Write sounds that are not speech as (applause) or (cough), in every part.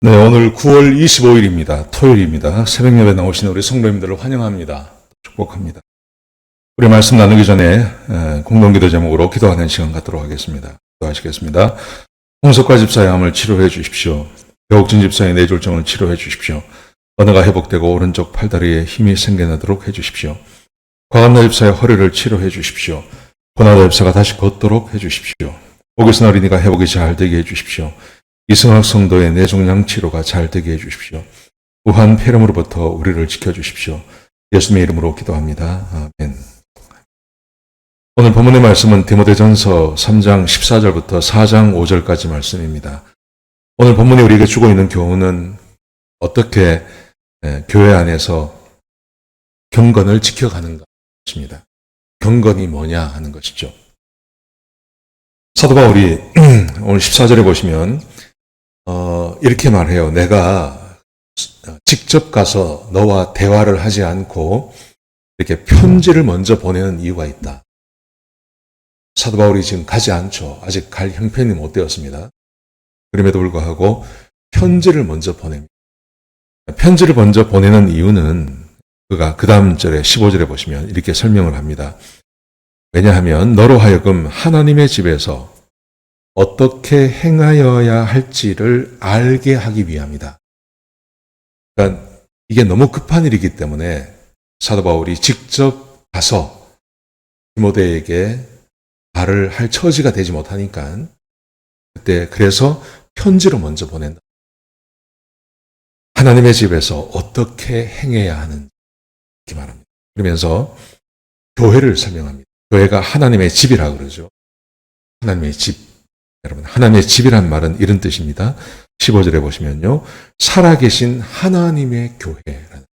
네, 오늘 9월 25일입니다. 토요일입니다. 새벽 예배 나오신 우리 성도님들을 환영합니다. 축복합니다. 우리 말씀 나누기 전에 에, 공동기도 제목으로 기도하는 시간 갖도록 하겠습니다. 기도하시겠습니다. 홍석과 집사의 암을 치료해 주십시오. 배옥진 집사의 뇌졸중을 치료해 주십시오. 언어가 회복되고 오른쪽 팔다리에 힘이 생겨나도록 해 주십시오. 과감나 집사의 허리를 치료해 주십시오. 고나다 집사가 다시 걷도록 해 주십시오. 오기순 어린이가 회복이 잘 되게 해 주십시오. 이승학 성도의 뇌종양 치료가 잘 되게 해 주십시오. 우한 폐렴으로부터 우리를 지켜 주십시오. 예수님의 이름으로 기도합니다. 아멘. 오늘 본문의 말씀은 디모데전서 3장 14절부터 4장 5절까지 말씀입니다. 오늘 본문이 우리에게 주고 있는 교훈은 어떻게 에, 교회 안에서 경건을 지켜가는가 것입니다. 경건이 뭐냐 하는 것이죠. 사도 바울이 (clears throat) 오늘 14절에 보시면 어, 이렇게 말해요. 내가 직접 가서 너와 대화를 하지 않고 이렇게 편지를 먼저 보내는 이유가 있다. 사도 바울이 지금 가지 않죠. 아직 갈 형편이 못 되었습니다. 그럼에도 불구하고 편지를 먼저 보냅니다. 편지를 먼저 보내는 이유는 그가 그 다음 절에 15절에 보시면 이렇게 설명을 합니다. 왜냐하면 너로 하여금 하나님의 집에서 어떻게 행하여야 할지를 알게 하기 위함이다. 그러니까 이게 너무 급한 일이기 때문에 사도 바울이 직접 가서 디모데에게 말을 할 처지가 되지 못하니까 그때 그래서 편지로 먼저 보낸다. 하나님의 집에서 어떻게 행해야 하는지 이렇게 말합니다. 그러면서 교회를 설명합니다. 교회가 하나님의 집이라 그러죠. 하나님의 집. 여러분, 하나님의 집이란 말은 이런 뜻입니다. 15절에 보시면요. 살아계신 하나님의 교회라는.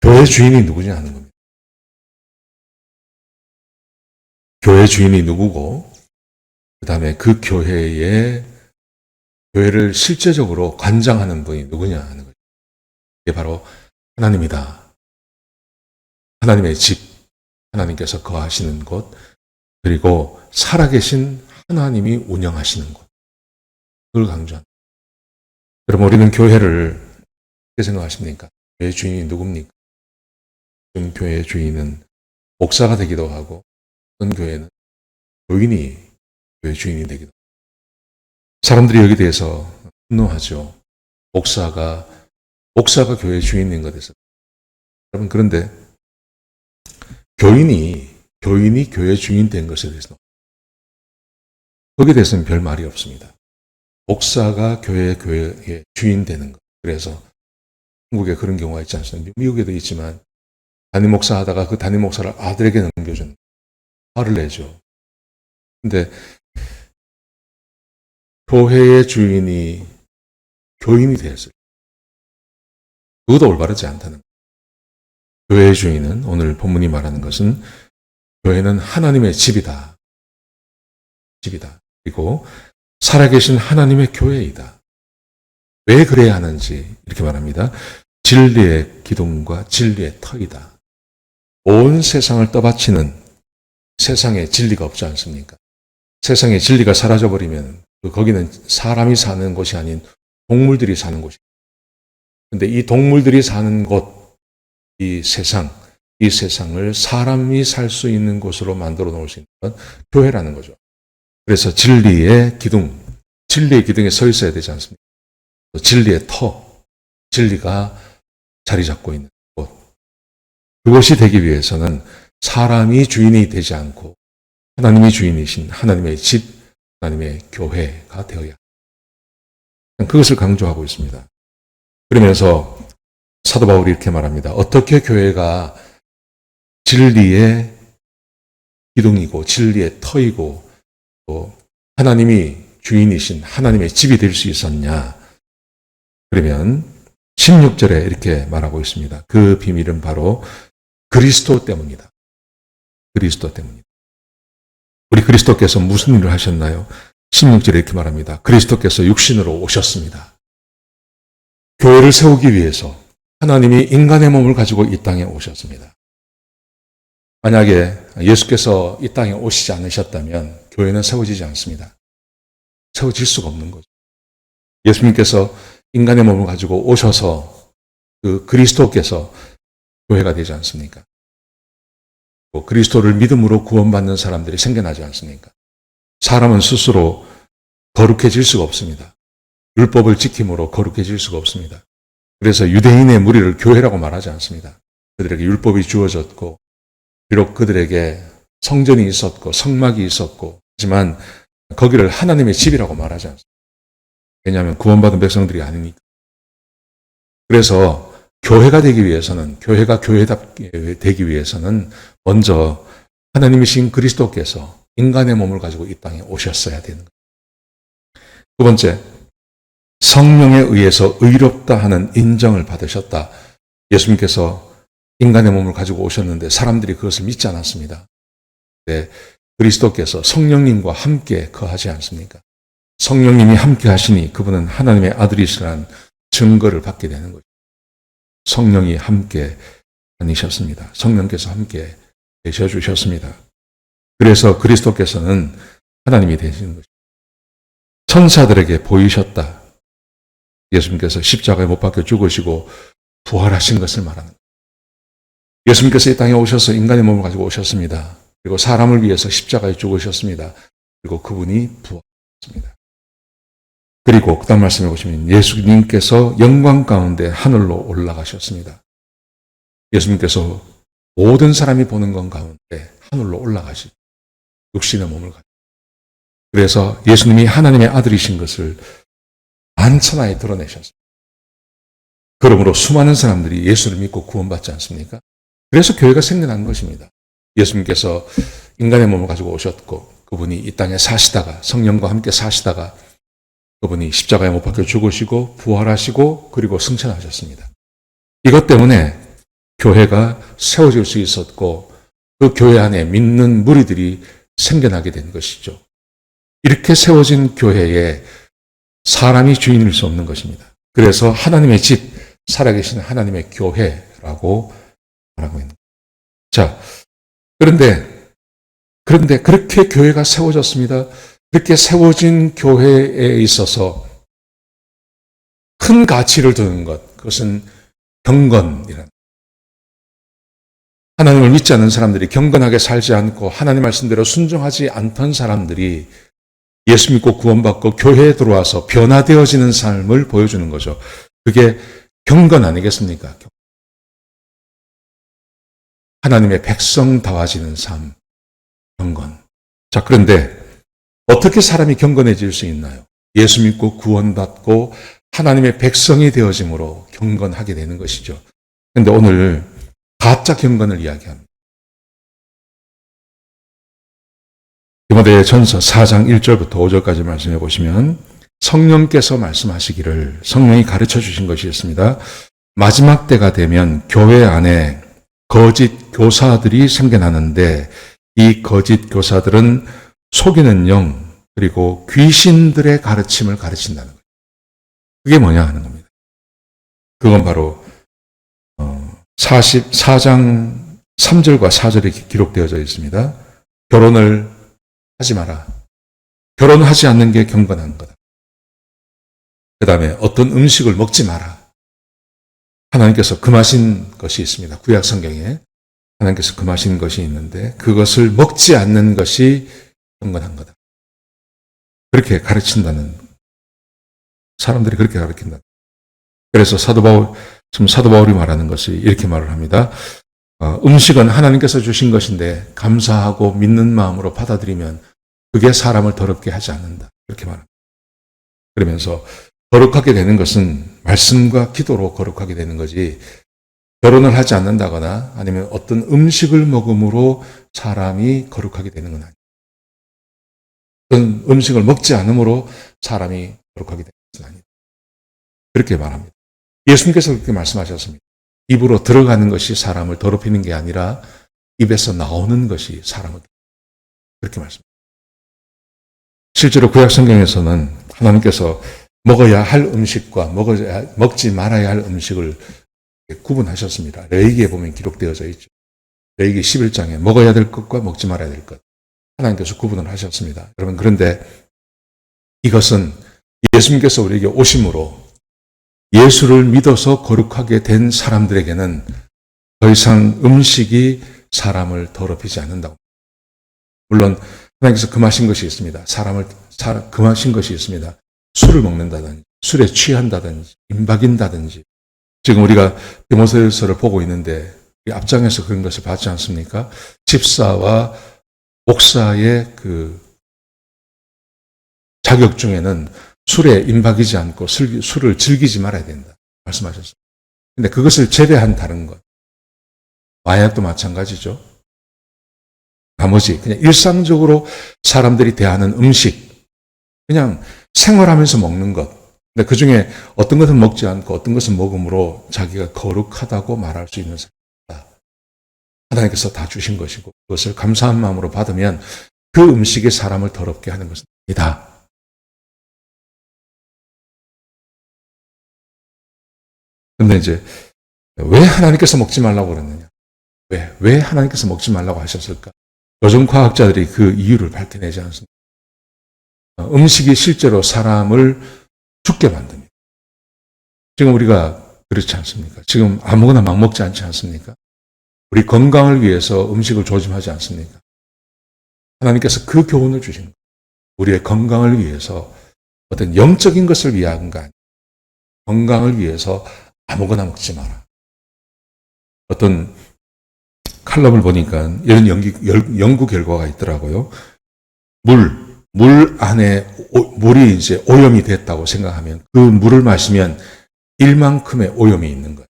교회 주인이 누구냐 하는 겁니다. 교회 주인이 누구고, 그 다음에 그 교회에, 교회를 실제적으로 관장하는 분이 누구냐 하는 거죠. 이게 바로 하나님이다. 하나님의 집, 하나님께서 거하시는 곳, 그리고 살아계신 하나님이 운영하시는 곳. 그걸 강조합니다. 여러분, 우리는 교회를 어떻게 생각하십니까? 교회 주인이 누굽니까? 지금 교회의 주인은 목사가 되기도 하고, 어떤 교회는 교인이 교회 주인이 되기도 합니다. 사람들이 여기 대해서 분노하죠. 목사가, 목사가 교회 주인인 것에서. 여러분, 그런데 교인이, 교인이 교회 주인 된 것에 대해서 거기에 대해서는 별 말이 없습니다. 목사가 교회, 교회의 주인 되는 것. 그래서 한국에 그런 경우가 있지 않습니까? 미국에도 있지만 담임 목사 하다가 그 담임 목사를 아들에게 넘겨주는 화를 내죠. 근데 교회의 주인이 교인이 되었을 때 그것도 올바르지 않다는. 교회의 주인은 오늘 본문이 말하는 것은 교회는 하나님의 집이다. 집이다. 그리고 살아계신 하나님의 교회이다. 왜 그래야 하는지 이렇게 말합니다. 진리의 기둥과 진리의 터이다. 온 세상을 떠받치는 세상에 진리가 없지 않습니까? 세상에 진리가 사라져버리면 그 거기는 사람이 사는 곳이 아닌 동물들이 사는 곳이. 근데 이 동물들이 사는 곳, 이 세상, 이 세상을 사람이 살 수 있는 곳으로 만들어 놓을 수 있는 건 교회라는 거죠. 그래서 진리의 기둥, 진리의 기둥에 서 있어야 되지 않습니까? 진리의 터, 진리가 자리 잡고 있는 곳. 그것이 되기 위해서는 사람이 주인이 되지 않고 하나님이 주인이신 하나님의 집, 하나님의 교회가 되어야. 그것을 강조하고 있습니다. 그러면서 사도 바울이 이렇게 말합니다. 어떻게 교회가 진리의 기둥이고 진리의 터이고 또 하나님이 주인이신 하나님의 집이 될 수 있었냐? 그러면 16절에 이렇게 말하고 있습니다. 그 비밀은 바로 그리스도 때문이다. 그리스도 때문이다. 우리 그리스도께서 무슨 일을 하셨나요? 16절에 이렇게 말합니다. 그리스도께서 육신으로 오셨습니다. 교회를 세우기 위해서 하나님이 인간의 몸을 가지고 이 땅에 오셨습니다. 만약에 예수께서 이 땅에 오시지 않으셨다면 교회는 세워지지 않습니다. 세워질 수가 없는 거죠. 예수님께서 인간의 몸을 가지고 오셔서 그 그리스도께서 교회가 되지 않습니까? 또 그리스도를 믿음으로 구원받는 사람들이 생겨나지 않습니까? 사람은 스스로 거룩해질 수가 없습니다. 율법을 지킴으로 거룩해질 수가 없습니다. 그래서 유대인의 무리를 교회라고 말하지 않습니다. 그들에게 율법이 주어졌고, 비록 그들에게 성전이 있었고, 성막이 있었고, 하지만 거기를 하나님의 집이라고 말하지 않습니다. 왜냐하면 구원받은 백성들이 아니니까. 그래서 교회가 되기 위해서는, 교회가 교회답게 되기 위해서는 먼저 하나님이신 그리스도께서 인간의 몸을 가지고 이 땅에 오셨어야 되는 거예요. 두 번째, 성령에 의해서 의롭다 하는 인정을 받으셨다. 예수님께서 인간의 몸을 가지고 오셨는데 사람들이 그것을 믿지 않았습니다. 네, 그리스도께서 성령님과 함께 거하지 않습니까? 성령님이 함께 하시니 그분은 하나님의 아들이시라는 증거를 받게 되는 거죠. 성령이 함께 다니셨습니다. 성령께서 함께 계셔 주셨습니다. 그래서 그리스도께서는 하나님이 되시는 것입니다. 천사들에게 보이셨다. 예수님께서 십자가에 못 박혀 죽으시고 부활하신 것을 말하는 거예요. 예수님께서 이 땅에 오셔서 인간의 몸을 가지고 오셨습니다. 그리고 사람을 위해서 십자가에 죽으셨습니다. 그리고 그분이 부활하셨습니다. 그리고 그 다음 말씀해 보시면 예수님께서 영광 가운데 하늘로 올라가셨습니다. 예수님께서 모든 사람이 보는 것 가운데 하늘로 올라가시 육신의 몸을 가지고 그래서 예수님이 하나님의 아들이신 것을 만천하에 드러내셨습니다. 그러므로 수많은 사람들이 예수를 믿고 구원받지 않습니까? 그래서 교회가 생겨난 것입니다. 예수님께서 인간의 몸을 가지고 오셨고 그분이 이 땅에 사시다가 성령과 함께 사시다가 그분이 십자가에 못 박혀 죽으시고 부활하시고 그리고 승천하셨습니다. 이것 때문에 교회가 세워질 수 있었고 그 교회 안에 믿는 무리들이 생겨나게 된 것이죠. 이렇게 세워진 교회에 사람이 주인일 수 없는 것입니다. 그래서 하나님의 집, 살아계신 하나님의 교회라고 말하고 있는. 자, 그런데, 그런데 그렇게 교회가 세워졌습니다. 그렇게 세워진 교회에 있어서 큰 가치를 두는 것, 그것은 경건이라는 하나님을 믿지 않는 사람들이 경건하게 살지 않고 하나님 말씀대로 순종하지 않던 사람들이 예수 믿고 구원받고 교회에 들어와서 변화되어지는 삶을 보여주는 거죠. 그게 경건 아니겠습니까? 하나님의 백성다워지는 삶, 경건. 자, 그런데 어떻게 사람이 경건해질 수 있나요? 예수 믿고 구원받고 하나님의 백성이 되어짐으로 경건하게 되는 것이죠. 그런데 오늘 가짜 경건을 이야기합니다. 디모데 전서 4장 1절부터 5절까지 말씀해 보시면 성령께서 말씀하시기를 성령이 가르쳐 주신 것이 있습니다. 마지막 때가 되면 교회 안에 거짓 교사들이 생겨나는데 이 거짓 교사들은 속이는 영 그리고 귀신들의 가르침을 가르친다는 거예요. 그게 뭐냐 하는 겁니다. 그건 바로 44장 3절과 4절에 기록되어져 있습니다. 결혼을 하지 마라. 결혼하지 않는 게 경건한 거다. 그 다음에 어떤 음식을 먹지 마라. 하나님께서 금하신 것이 있습니다. 구약 성경에 하나님께서 금하신 것이 있는데 그것을 먹지 않는 것이 경건한 거다. 그렇게 가르친다는 사람들이 그렇게 가르친다. 그래서 사도 바울 지금 사도 바울이 말하는 것이 이렇게 말을 합니다. 어, 음식은 하나님께서 주신 것인데 감사하고 믿는 마음으로 받아들이면 그게 사람을 더럽게 하지 않는다. 이렇게 말합니다. 그러면서 거룩하게 되는 것은 말씀과 기도로 거룩하게 되는 거지 결혼을 하지 않는다거나 아니면 어떤 음식을 먹음으로 사람이 거룩하게 되는 건 아니에요. 어떤 음식을 먹지 않음으로 사람이 거룩하게 되는 것은 아니다. 그렇게 말합니다. 예수님께서 그렇게 말씀하셨습니다. 입으로 들어가는 것이 사람을 더럽히는 게 아니라 입에서 나오는 것이 사람을 그렇게 말씀합니다. 실제로 구약 성경에서는 하나님께서 먹어야 할 음식과 먹어야, 먹지 말아야 할 음식을 구분하셨습니다. 레이기에 보면 기록되어져 있죠. 레이기 11장에 먹어야 될 것과 먹지 말아야 될 것. 하나님께서 구분을 하셨습니다. 여러분, 그런데 이것은 예수님께서 우리에게 오심으로 예수를 믿어서 거룩하게 된 사람들에게는 더 이상 음식이 사람을 더럽히지 않는다고. 물론 하나님께서 금하신 것이 있습니다. 사람을 사- 금하신 것이 있습니다. 술을 먹는다든지 술에 취한다든지 임박인다든지 지금 우리가 디모데서를 보고 있는데 이 앞장에서 그런 것을 봤지 않습니까? 집사와 목사의 그 자격 중에는 술에 임박이지 않고 술, 술을 즐기지 말아야 된다. 말씀하셨습니다. 근데 그것을 제외한 다른 것. 마약도 마찬가지죠. 나머지, 그냥 일상적으로 사람들이 대하는 음식, 그냥 생활하면서 먹는 것. 근데 그 중에 어떤 것은 먹지 않고 어떤 것은 먹음으로 자기가 거룩하다고 말할 수 있는 사람이다. 하나님께서 다 주신 것이고 그것을 감사한 마음으로 받으면 그 음식이 사람을 더럽게 하는 것은 아니다. 근데 이제 왜 하나님께서 먹지 말라고 그랬느냐? 왜? 왜 하나님께서 먹지 말라고 하셨을까? 요즘 과학자들이 그 이유를 밝혀내지 않습니다. 어, 음식이 실제로 사람을 죽게 만듭니다. 지금 우리가 그렇지 않습니까? 지금 아무거나 막 먹지 않지 않습니까? 우리 건강을 위해서 음식을 조심하지 않습니까? 하나님께서 그 교훈을 주신 거예요. 우리의 건강을 위해서 어떤 영적인 것을 위한 거 아니에요. 건강을 위해서 아무거나 먹지 마라. 어떤 칼럼을 보니까 이런 연구 결과가 있더라고요. 물, 물 안에 오- 물이 이제 오염이 됐다고 생각하면 그 물을 마시면 일만큼의 오염이 있는 거예요.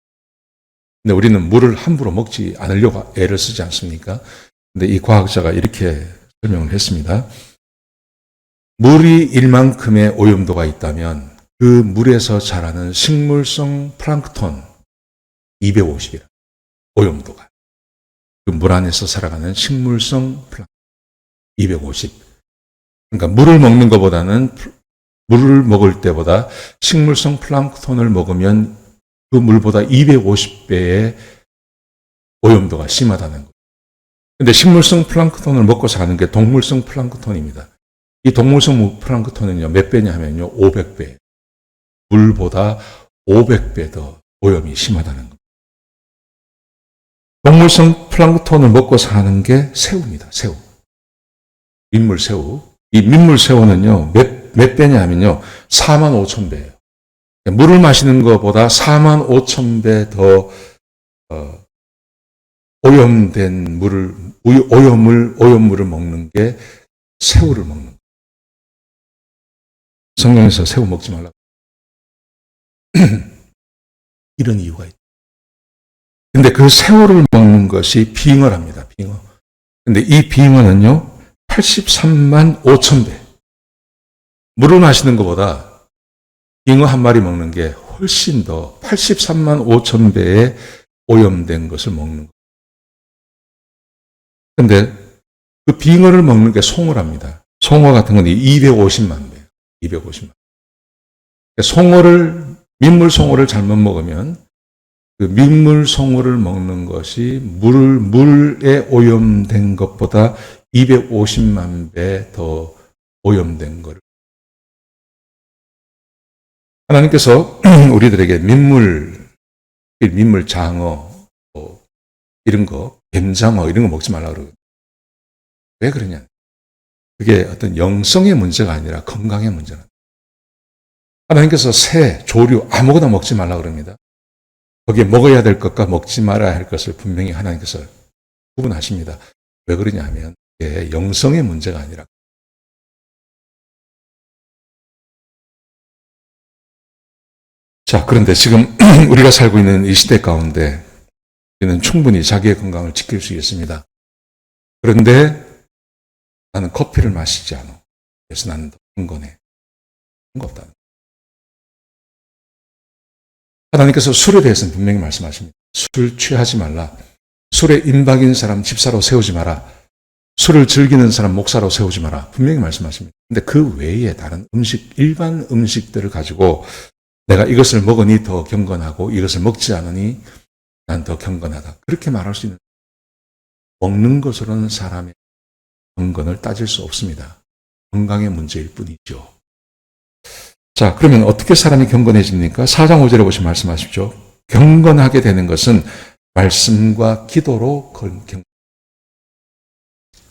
근데 우리는 물을 함부로 먹지 않으려고 애를 쓰지 않습니까? 근데 이 과학자가 이렇게 설명을 했습니다. 물이 일만큼의 오염도가 있다면 그 물에서 자라는 식물성 플랑크톤 250이라 오염도가 그 물 안에서 살아가는 식물성 플랑크톤 250 그러니까 물을 먹는 것보다는 플- 물을 먹을 때보다 식물성 플랑크톤을 먹으면 그 물보다 250배의 오염도가 심하다는 거예요. 근데 식물성 플랑크톤을 먹고 사는 게 동물성 플랑크톤입니다. 이 동물성 플랑크톤은요, 몇 배냐 하면요, 500배. 물보다 500배 더 오염이 심하다는 겁니다. 동물성 플랑크톤을 먹고 사는 게 새우입니다, 새우. 민물 새우. 이 민물 새우는요, 몇, 몇 배냐 하면요, 4만 5천 배예요. 물을 마시는 것보다 4만 5천 배 더, 어, 오염된 물을, 우- 오염을, 오염물을 먹는 게 새우를 먹는 거예요. 성경에서 새우 먹지 말라고. (clears throat) 이런 이유가 있다. 근데 그 새우를 먹는 것이 빙어랍니다, 빙어. 근데 이 빙어는요, 83만 5천 배. 물을 마시는 것보다 빙어 한 마리 먹는 게 훨씬 더 83만 5천 배의 오염된 것을 먹는 거예요. 근데 그 빙어를 먹는 게 송어랍니다. 송어 같은 건 250만 배. 250만. 송어를, 민물 송어를 잘못 먹으면 그 민물 송어를 먹는 것이 물, 물에 오염된 것보다 250만 배 더 오염된 거를. 하나님께서 (clears throat) 우리들에게 민물, 민물 장어, 뭐 이런 거, 뱀장어 이런 거 먹지 말라 그러거든요. 왜 그러냐? 그게 어떤 영성의 문제가 아니라 건강의 문제는. 하나님께서 새, 조류 아무거나 먹지 말라 그럽니다. 거기에 먹어야 될 것과 먹지 말아야 할 것을 분명히 하나님께서 구분하십니다. 왜 그러냐 하면 이게 영성의 문제가 아니라 자, 그런데 지금 (clears throat) 우리가 살고 있는 이 시대 가운데 우리는 충분히 자기의 건강을 지킬 수 있습니다. 그런데 나는 커피를 마시지 않아. 그래서 나는 더 흥건해. 그런 거 없다. 하나님께서 술에 대해서는 분명히 말씀하십니다. 술 취하지 말라. 술에 임박인 사람 집사로 세우지 마라. 술을 즐기는 사람 목사로 세우지 마라. 분명히 말씀하십니다. 근데 그 외에 다른 음식, 일반 음식들을 가지고 내가 이것을 먹으니 더 경건하고 이것을 먹지 않으니 난 더 경건하다. 그렇게 말할 수 있는 먹는 것으로는 사람의 경건을 따질 수 없습니다. 건강의 문제일 뿐이죠. 자, 그러면 어떻게 사람이 경건해집니까? 4장 5절에 보시면 말씀하십시오. 경건하게 되는 것은 말씀과 기도로 건- 경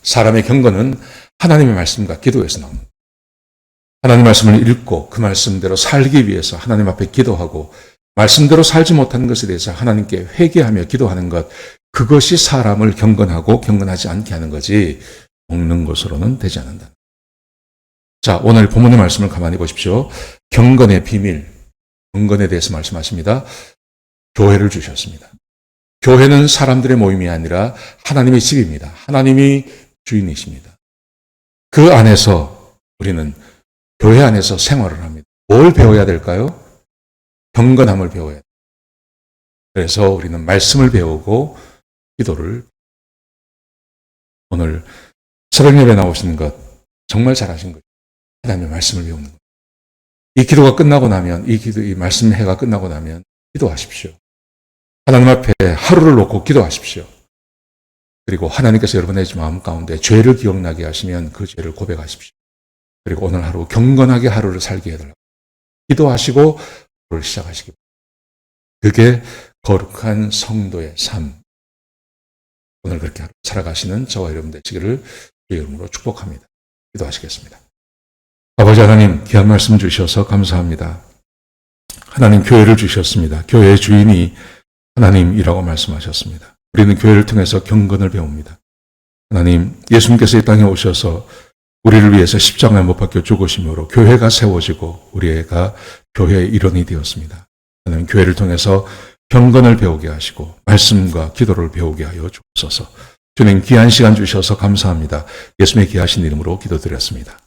사람의 경건은 하나님의 말씀과 기도에서 나옵니다. 하나님 말씀을 읽고 그 말씀대로 살기 위해서 하나님 앞에 기도하고 말씀대로 살지 못하는 것에 대해서 하나님께 회개하며 기도하는 것 그것이 사람을 경건하고 경건하지 않게 하는 거지 먹는 것으로는 되지 않는다. 자, 오늘 본문의 말씀을 가만히 보십시오. 경건의 비밀, 경건에 대해서 말씀하십니다. 교회를 주셨습니다. 교회는 사람들의 모임이 아니라 하나님의 집입니다. 하나님이 주인이십니다. 그 안에서 우리는 교회 안에서 생활을 합니다. 뭘 배워야 될까요? 경건함을 배워야 돼요. 그래서 우리는 말씀을 배우고 기도를 오늘 새벽 예배 나오시는 것 정말 잘하신 거예요. 하나님의 말씀을 배우는 것. 이 기도가 끝나고 나면 이 기도 이 말씀 해가 끝나고 나면 기도하십시오. 하나님 앞에 하루를 놓고 기도하십시오. 그리고 하나님께서 여러분의 마음 가운데 죄를 기억나게 하시면 그 죄를 고백하십시오. 그리고 오늘 하루 경건하게 하루를 살게 해달라고. 기도하시고 하루를 시작하시기 바랍니다. 그게 거룩한 성도의 삶. 오늘 그렇게 살아가시는 저와 여러분 되시기를 주의 이름으로 축복합니다. 기도하시겠습니다. 아버지 하나님 귀한 말씀 주셔서 감사합니다. 하나님 교회를 주셨습니다. 교회의 주인이 하나님이라고 말씀하셨습니다. 우리는 교회를 통해서 경건을 배웁니다. 하나님, 예수님께서 이 땅에 오셔서 우리를 위해서 십자가에 못 박혀 죽으심으로 교회가 세워지고 우리가 교회의 일원이 되었습니다. 하나님, 교회를 통해서 경건을 배우게 하시고 말씀과 기도를 배우게 하여 주옵소서. 주님 귀한 시간 주셔서 감사합니다. 예수님의 귀하신 이름으로 기도드렸습니다.